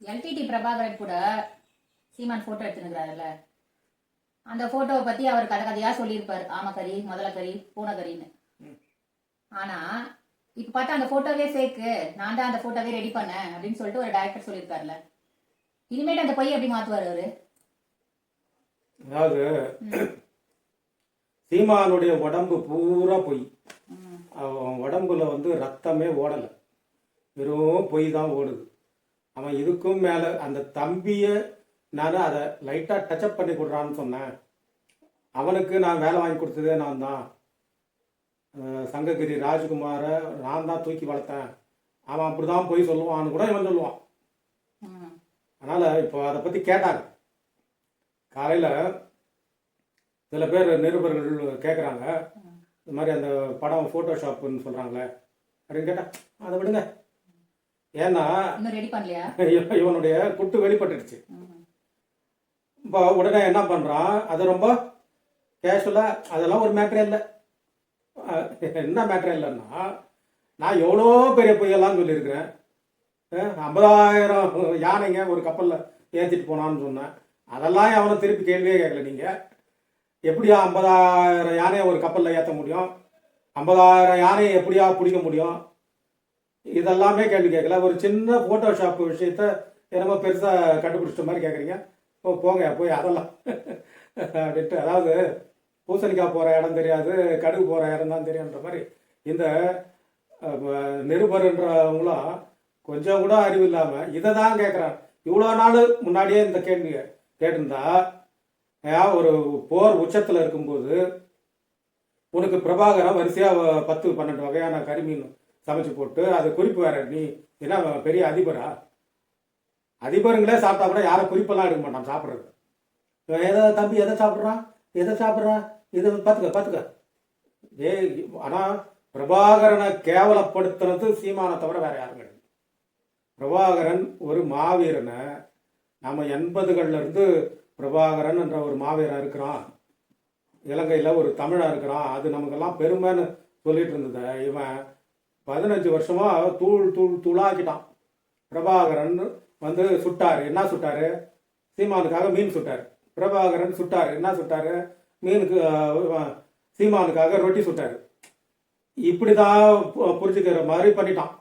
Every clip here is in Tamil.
எல்டிடி பிரபாகரன் கூட சீமான் போட்டோ எடுத்துனுக்குறாருல்ல அந்த போட்டோவை பத்தி அவர் கதை கதையா சொல்லியிருப்பாரு ஆமக்கறி முதலக்கறி பூனைக்கறின்னு ஆனா இப்ப பார்த்தா அந்த போட்டோவே ஃபேக்கு நான் தான் அந்த போட்டோவே ரெடி பண்ணேன் அப்படின்னு சொல்லிட்டு ஒரு டைரக்டர் சொல்லியிருக்காருல்ல. இனிமேட்டு அந்த பொய் எப்படி மாத்துவாரு அவரு? அதாவது சீமானுடைய உடம்பு பூரா பொய். உடம்புல வந்து ரத்தமே ஓடலை. வெறும் பொய் தான் ஓடுது. அவன் இதுக்கும் மேலே அந்த தம்பியை நான் அதை லைட்டாக டச்சப் பண்ணி கொடுறான்னு சொன்னேன். அவனுக்கு நான் வேலை வாங்கி கொடுத்ததே நான் தான் சங்ககிரி ராஜ்குமாரை நான் தான் தூக்கி வளர்த்தேன். அவன் அப்படி தான் போய் சொல்லுவான்னு கூட இவன் சொல்லுவான். அதனால் இப்போ அதை பற்றி கேட்டாங்க. காலையில் சில பேர் நிருபர்கள் கேட்குறாங்க இந்த மாதிரி அந்த படம் ஃபோட்டோஷாப்புன்னு சொல்கிறாங்களே அப்படின்னு கேட்டால் அதை விடுங்க. ஏன்னா இவனுடைய குட்டு வெளிப்பட்டுடுச்சு. இப்போ உடனே என்ன பண்ணுறான் அது ரொம்ப கேஷுவலாக அதெல்லாம் ஒரு மேட்ரே இல்லை. என்ன மேட்ரே இல்லைன்னா நான் எவ்வளோ பெரிய பொய்யெல்லாம் சொல்லியிருக்கிறேன். ஐம்பதாயிரம் யானைங்க ஒரு கப்பலில் ஏற்றிட்டு போனான்னு சொன்னேன். அதெல்லாம் அவனை திருப்பி கேள்வியே கேட்கல நீங்கள் எப்படியா ஐம்பதாயிரம் யானையை ஒரு கப்பலில் ஏற்ற முடியும்? ஐம்பதாயிரம் யானையை எப்படியா பிடிக்க முடியும்? இதெல்லாமே கேள்வி கேட்கல. ஒரு சின்ன ஃபோட்டோஷாப் விஷயத்த என்னமோ பெருசாக கண்டுபிடிச்சிட்ட மாதிரி கேட்குறீங்க ஓ போங்க போய் அதெல்லாம். அப்படின்ட்டு அதாவது பூசணிக்காய் போகிற இடம் தெரியாது கடுகு போகிற இடம் தான் தெரியுன்ற மாதிரி இந்த நிருபர்ன்றவங்களும் கொஞ்சம் கூட அறிவு இல்லாமல் இதை தான் கேட்குறான் இவ்வளோ நாள் முன்னாடியே இந்த கேள்வியை கேட்டிருந்தா ஏன் ஒரு போர் உச்சத்தில் இருக்கும்போது உனக்கு பிரபாகரன் வரிசையாக பத்து பன்னெண்டு வகையான கரிமீன் சமைச்சு போட்டு அது குறிப்பு வேற நீ என்ன பெரிய அதிபரா? அதிபருங்களே சாப்பிட்டா கூட யாரும் குறிப்பெல்லாம் எடுக்க மாட்டான் சாப்பிட்றது. எதை தம்பி எதை சாப்பிட்றான்? எதை சாப்பிட்றான் இது பார்த்துக்க பார்த்துக்க ஏ ஆனால் பிரபாகரனை கேவலப்படுத்துனது சீமானை தவிர வேற யாரும் கிடையாது. பிரபாகரன் ஒரு மாவீரனை நம்ம எண்பதுகள்ல இருந்து பிரபாகரன் என்ற ஒரு மாவீரன் இருக்கிறான். இலங்கையில் ஒரு தமிழன் இருக்கிறான். அது நமக்கெல்லாம் பெருமைன்னு சொல்லிட்டு இருந்ததை இவன் பதினஞ்சு வருஷமா தூள் தூள் தூளாக்கிட்டான். பிரபாகரன் வந்து சுட்டார். என்ன சுட்டாரு? சீமானுக்காக மீன் சுட்டார். பிரபாகரன் சுட்டார். என்ன சுட்டாரு? மீனுக்கு சீமானுக்காக ரொட்டி சுட்டாரு. இப்படிதான் தான் புரிஞ்சுக்கிற மாதிரி பண்ணிட்டான்.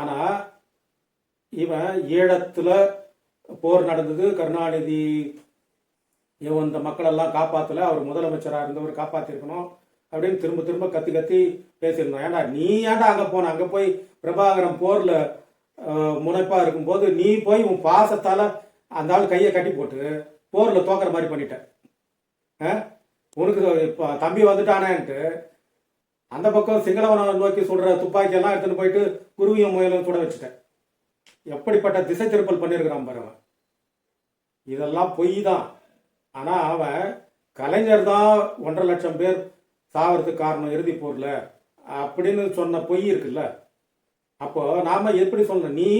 ஆனா இவன் ஈழத்துல போர் நடந்தது. கருணாநிதி இவன் இந்த மக்களெல்லாம் காப்பாத்தல. அவர் முதலமைச்சராக இருந்தவர் காப்பாத்திருக்கணும். அப்படின்னு திரும்ப திரும்ப கத்தி கத்தி பேசியிருந்தோம். ஏன்டா நீ ஏன்டா அங்கே போன? அங்கே போய் பிரபாகரன் போரில் முனைப்பா இருக்கும்போது நீ போய் உன் பாசத்தால் அந்த ஆள் கையை கட்டி போட்டு போரில் தோக்கிற மாதிரி பண்ணிட்ட. ஆ? உனக்கு இப்போ தம்பி வந்துட்டானேன்ட்டு அந்த பக்கம் சிங்களவனை நோக்கி சொல்கிற துப்பாக்கியெல்லாம் எடுத்துன்னு போயிட்டு குருவியும் முயலும் சுட வச்சுட்டேன் எப்படிப்பட்ட திசை திருப்பல் பண்ணியிருக்கிறான் பாருவன் இதெல்லாம் பொய் தான். ஆனால் அவன் கலைஞர் தான் ஒன்றரை லட்சம் பேர் சாகிறதுக்கு காரணம் இறுதி போர்ல அப்படின்னு சொன்ன பொய் இருக்குல்ல? அப்போ நாம் எப்படி சொல்லணும்? நீ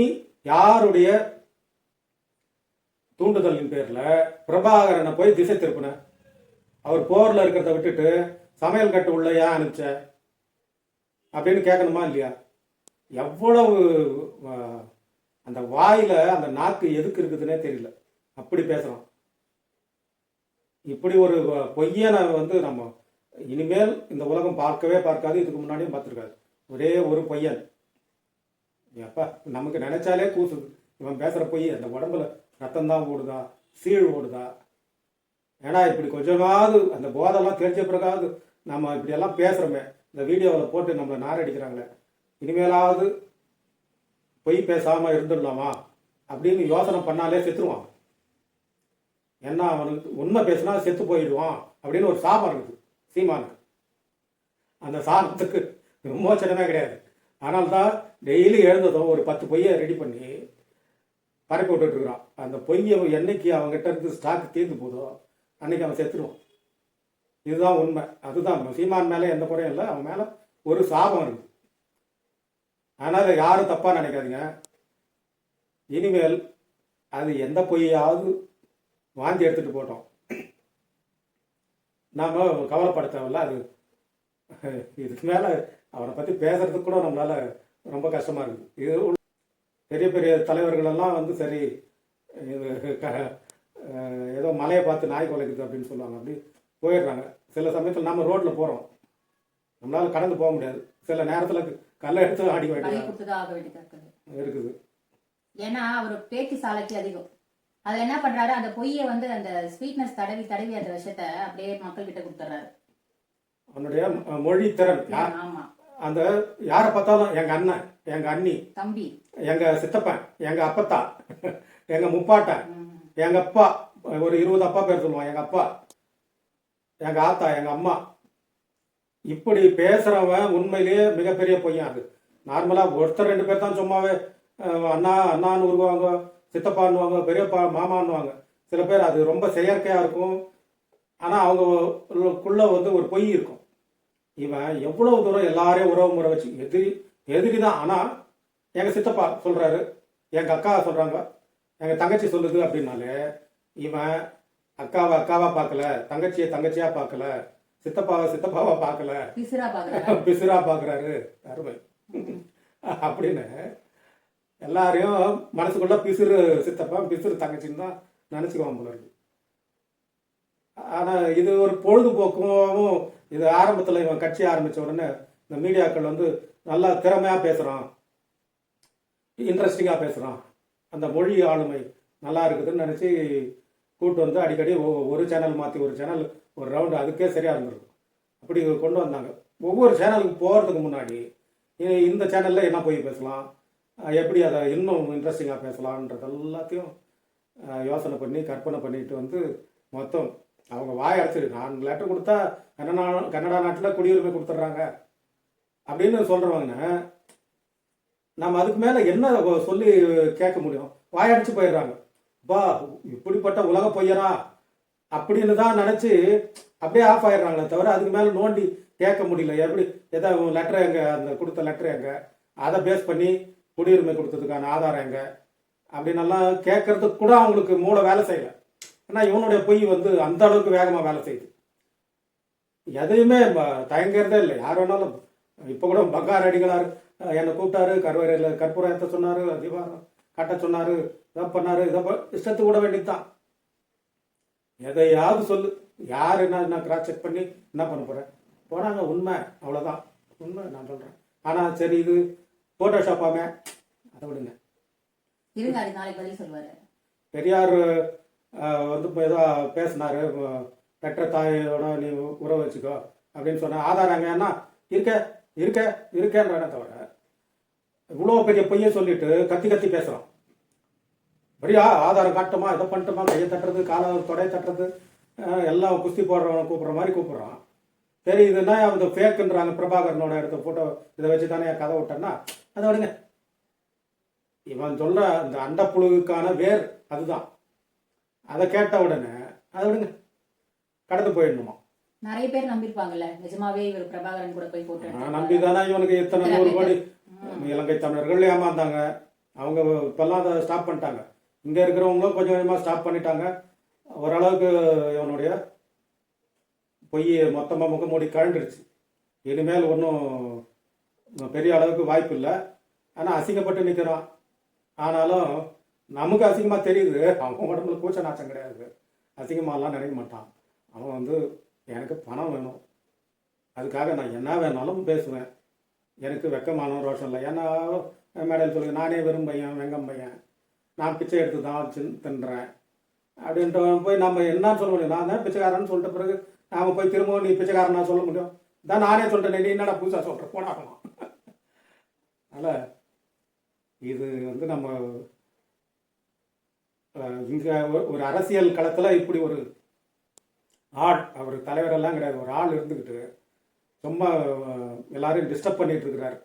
யாருடைய தூண்டுதலின் பேரில் பிரபாகரனை போய் திசை திருப்பின? அவர் போரில் இருக்கிறத விட்டுட்டு சமையல் கட்டு உள்ள ஏன் அனுப்பிச்ச? அப்படின்னு கேட்கணுமா இல்லையா? எவ்வளவு அந்த வாயில் அந்த நாக்கு எதுக்கு இருக்குதுன்னே தெரியல. அப்படி பேசுகிறோம் இப்படி ஒரு பொய்யை பொய்யனை வந்து நம்ம இனிமேல் இந்த உலகம் பார்க்கவே பார்க்காது இதுக்கு முன்னாடியும் பார்த்துருக்காது. ஒரே ஒரு பொய்யன் எப்பா நமக்கு நினைச்சாலே கூசுது. இவன் பேசுகிற பொய் அந்த உடம்புல ரத்தம் தான் ஓடுதா சீழ் ஓடுதா? ஏன்னா இப்படி கொஞ்சமாவது அந்த போதெல்லாம் தெரிஞ்ச பிறகாவது நம்ம இப்படியெல்லாம் பேசுகிறோமே இந்த வீடியோவில் போட்டு நம்மளை நாரடிக்கிறாங்களே. இனிமேலாவது பொய் பேசாமல் இருந்துடலாமா? அப்படின்னு யோசனை பண்ணாலே செத்துருவான். என்ன அவனுக்கு உண்மை பேசினா செத்து போயிடுவான் அப்படின்னு ஒரு சாபம் இருக்குது. சீமானுக்கு. அந்த சாபத்துக்கு விமோச்சனமே கிடையாது. ஆனால் தான் டெய்லி எழுந்ததும் ஒரு பத்து பொய்யை ரெடி பண்ணி பரப்பி விட்டுட்டு இருக்கிறான் அந்த பொய்யை என்னைக்கு அவங்ககிட்ட இருந்து ஸ்டாக் தீர்ந்து போதோ அன்னைக்கு அவன் செத்துருவான் இதுதான் உண்மை. அதுதான் சீமான் மேலே எந்த குறையும் இல்லை. அவன் மேலே ஒரு சாபம் இருக்குது அதனால் யாரும் தப்பாக நினைக்காதீங்க. இனிமேல் அது எந்த பொய்யாவது வாந்தி எடுத்துகிட்டு போட்டோம். நாம கவலைப்பட தேவையில்ல அது இதுக்கு மேலே அவனை பற்றி பேசுறதுக்கு கூட நம்மளால ரொம்ப கஷ்டமா இருக்குது இது பெரிய பெரிய தலைவர்கள் எல்லாம் வந்து சரி இது க- ஏதோ மலையை பார்த்து நாய் குலைக்குது அப்படின்னு சொல்லுவாங்க. அப்படி போயிடுறாங்க. சில சமயத்தில் நம்ம ரோட்டில் போகிறோம் நம்மளால கடந்து போக முடியாது. சில நேரத்தில் கல்லை எடுத்து அடிக்க பலி வேண்டியதாக இருக்குது. ஏன்னா அவர் பேச்சு சாலைக்கு அதிகம். அதுல என்ன பண்றாரு? அந்த பொய்யை வந்து அந்த ஸ்வீட்னஸ் தடவி தடவி அந்த விஷயத்த அப்படியே மக்கள் கிட்ட கொடுத்துறாரு அவனுடைய மொழி திறன். ஆமா. அந்த யாரை பார்த்தாலும் எங்கள் அண்ணன் எங்கள் அண்ணி தம்பி. எங்கள் சித்தப்பன் எங்கள் அப்பத்தா எங்கள் முப்பாட்டன். எங்க அப்பா ஒரு இருபது அப்பா பேர் சொல்லுவான் எங்க அப்பா எங்க ஆத்தா எங்க அம்மா. இப்படி பேசுறவன் உண்மையிலேயே மிகப்பெரிய பொய்யன் அது. நார்மலா ஒருத்தர் ரெண்டு பேர் தான் சும்மாவே அண்ணா அண்ணான்னு உருவாங்க. சித்தப்பான்னுவாங்க பெரியப்பா மாமான்னுவாங்க. சில பேர் அது ரொம்ப செயற்கையா இருக்கும். ஆனா அவங்களுக்குள்ள வந்து ஒரு பொய் இருக்கும். இவன் எவ்வளவு தூரம் எல்லாரையும் உறவு முறை வச்சு எதிரி எதிரி தான் ஆனா எங்க சித்தப்பா சொல்றாரு எங்க அக்கா சொல்றாங்க எங்க தங்கச்சி சொல்லுது அப்படின்னாலே இவன் அக்காவை அக்காவா பார்க்கல தங்கச்சியை தங்கச்சியா பார்க்கல சித்தப்பாவை சித்தப்பாவா பார்க்கல பிசுரா பார்க்கறாரு. அருமை. அப்படின்னு எல்லாரையும் மனசுக்குள்ள பிசுறு சித்தப்பா பிசுறு தங்கச்சின்னு தான் நினைச்சுக்குவான் போல இருக்கு. இது ஒரு பொழுதுபோக்கும் இது ஆரம்பத்தில் இவன் கட்சி ஆரம்பித்த உடனே இந்த மீடியாக்கள் வந்து நல்லா திறமையாக பேசுகிறான் இன்ட்ரெஸ்டிங்காக பேசுகிறான் அந்த மொழி ஆளுமை நல்லா இருக்குதுன்னு நினச்சி கூட்டு வந்து அடிக்கடி ஒரு சேனல் மாற்றி ஒரு சேனல் ஒரு ரவுண்டு அதுக்கே சரியாக இருந்திருக்கும். அப்படி கொண்டு வந்தாங்க. ஒவ்வொரு சேனலுக்கு போகிறதுக்கு முன்னாடி இந்த சேனலில் என்ன போய் பேசலாம்? எப்படி அதை இன்னும் இன்ட்ரெஸ்டிங்காக பேசலான்றது எல்லாத்தையும் யோசனை பண்ணி கற்பனை பண்ணிட்டு வந்து மொத்தம் அவங்க வாய் அடைச்சிருக்கு நான் லெட்டர் கொடுத்தா கன்னடா கன்னடா நாட்டில் குடியுரிமை கொடுத்துட்றாங்க அப்படின்னு சொல்கிறவங்க நம்ம அதுக்கு மேலே என்ன சொல்லி கேட்க முடியும்? வாய் அடைச்சு போயிடுறாங்க. பா இப்படிப்பட்ட உலக பொய்யரா? அப்படின்னு தான் நினச்சி அப்படியே ஆஃப் ஆயிடுறாங்களே தவிர அதுக்கு மேலே நோண்டி கேட்க முடியல. எப்படி? எதாவது லெட்டர் எங்க அந்த கொடுத்த லெட்டர் எங்க? அதை பேஸ் பண்ணி குடியுரிமை கொடுத்ததுக்கான ஆதாரம் எங்க? அப்படின்னெல்லாம் கேட்கறதுக்கு கூட அவங்களுக்கு மூளை வேலை செய்யல. ஏன்னா இவனுடைய பொய் வந்து அந்த அளவுக்கு வேகமாக வேலை செய்யுது. எதையுமே தயங்கிறதே இல்லை. யார் வேணாலும். இப்போ கூட பங்கார் அடிகளார் என்னை கூப்பிட்டாரு கருவறையில் கற்பூரம் ஏற்ற சொன்னார் அதிவாரம் கட்ட சொன்னார் இதை பண்ணாரு இதை ப- இஷ்டத்துக்கு விட வேண்டியதுதான். எதையாவது சொல்லு. யார் என்ன என்ன கிராஸ் செக் பண்ணி என்ன பண்ண போறேன் போனாங்க உண்மை. அவ்வளோதான் உண்மை நான் சொல்கிறேன் ஆனால் சரி இது ஃபோட்டோஷாப்பாமே அதை விடுங்க. இருங்க அது நாளைக்கு பதில் சொல்லுவாரு. பெரியார் அஹ், வந்து இப்போ ஏதோ பேசினாரு அஹ், பெற்ற தாயோட நீ உறவு வச்சுக்கோ அப்படின்னு சொன்ன ஆதாரம் எங்கன்னா இருக்க இருக்க இருக்கேன்றானே தவிர இவ்வளோ பெரிய பொய்யை சொல்லிட்டு கத்தி கத்தி பேசுகிறான் பெரியா ஆதாரம் காட்டுமா? இதை பண்ணிட்டுமா? கையை தட்டுறது காலை தொடை தட்டுறது அஹ், எல்லாம் குஸ்தி போடுறவனை கூப்பிட்ற மாதிரி கூப்பிட்றான். சரி இதுனா அந்த ஃபேக்குன்றாங்க பிரபாகரனோட எடுத்த ஃபோட்டோ இதை வச்சு தானே என் கதை விட்டேன்னா அதை விடுங்க. இவன் சொல்ற அந்த அண்டப்புழுவுக்கான வேர் அதுதான். அதை கேட்ட உடனே அதை விடுங்க. கடந்து போயிடணுமா? நிறைய பேர் நம்பியிருப்பாங்கல்ல. நிஜமாவே இவர் பிரபாகரன் கூட போய் போட்டோ நம்பி தானே இவனுக்கு இத்தனை நூறு கோடி இலங்கை தமிழர்கள் ஏமாந்தாங்க. அவங்க இப்பெல்லாம் அதை ஸ்டாப் பண்ணிட்டாங்க. இங்க இருக்கிறவங்களும் கொஞ்சம் கொஞ்சமா ஸ்டாப் பண்ணிட்டாங்க. ஓரளவுக்கு இவனுடைய பொய் மொத்தமா முகமூடி கழண்டுருச்சு. இனிமேல் ஒன்றும் பெரிய அளவுக்கு வாய்ப்பு இல்லை. ஆனால் அசிங்கப்பட்டு நிற்கிறான் ஆனாலும் நமக்கு அசிங்கமாக தெரியுது. அவன் உடம்புல கூச்ச நாச்சம் கிடையாது. அசிங்கமாலாம் நினைக்க மாட்டான். அவன் வந்து எனக்கு பணம் வேணும். அதுக்காக நான் என்ன வேணாலும் பேசுவேன். எனக்கு வெக்கமான ரோஷம் இல்லை. ஏன்னா மேடையில் சொல்லுங்க நானே வெறும் பையன் வெங்கம் பையன். நான் பிச்சை எடுத்து தான் சின் தின்றேன். அப்படின்ற போய் நம்ம என்னன்னு சொல்ல முடியும். நான் தான் பிச்சைக்காரன்னு சொல்லிட்ட பிறகு நாம போய் திரும்பவும் நீ பிச்சைக்காரனா சொல்ல முடியும். தான் நானே சொல்லிட்டேன். நீ என்னடா புதுசாக சொல்கிறேன் போனாகணும் அதனால் இது வந்து நம்ம இங்கே ஒரு அரசியல் களத்தில் இப்படி ஒரு ஆள் அவர் தலைவரெல்லாம் கிடையாது ஒரு ஆள் இருந்துக்கிட்டு சும்மா எல்லாரையும் டிஸ்டர்ப் பண்ணிட்டு இருக்கிறார்.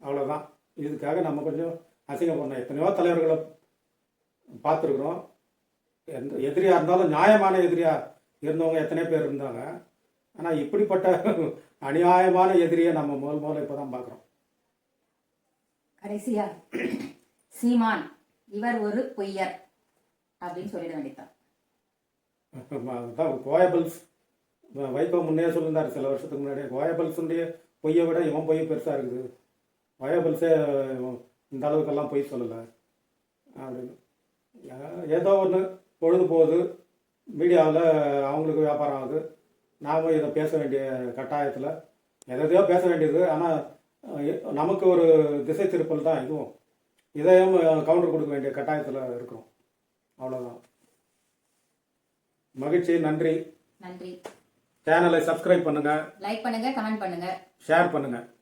அவ்வளோதான் இதுக்காக நம்ம கொஞ்சம் அசிங்கம் பண்ணோம் எத்தனையோ தலைவர்களை பார்த்துருக்குறோம். எந்த எதிரியாக இருந்தாலும் நியாயமான எதிரியாக இருந்தவங்க எத்தனை பேர் இருந்தாங்க. ஆனால் இப்படிப்பட்ட அநியாயமான எதிரியை நம்ம முதல் முதல்ல இப்போ தான் பார்க்குறோம். கடைசியா சீமான் இவர் ஒரு பொய்யர் அப்படின்னு சொல்லிட வேண்டியதான் அதுதான் கோயபிள்ஸ் வைகோ முன்னே சொல்லியிருந்தார் சில வருஷத்துக்கு முன்னாடி கோயபிள்ஸுடைய பொய்யை விட இவன் பொய் பெருசாக இருக்குது. கோயபிள்ஸே இந்த அளவுக்கெல்லாம் பொய் சொல்லலை. அப்படின்னு ஏதோ ஒன்று பொழுது போகுது. மீடியாவில் அவங்களுக்கு வியாபாரம் ஆகுது. நாம் இதை பேச வேண்டிய கட்டாயத்தில் எதையோ பேச வேண்டியது. ஆனால் நமக்கு ஒரு திசை திருப்பல் தான் இதுவும். இதையும் கவுண்டர் கொடுக்க வேண்டிய கட்டாயத்தில் இருக்கிறோம். அவ்வளோதான் மகிழ்ச்சி நன்றி. நன்றி. சேனலை சப்ஸ்கிரைப் பண்ணுங்கள் லைக் பண்ணுங்க கமெண்ட் பண்ணுங்க. ஷேர் பண்ணுங்கள்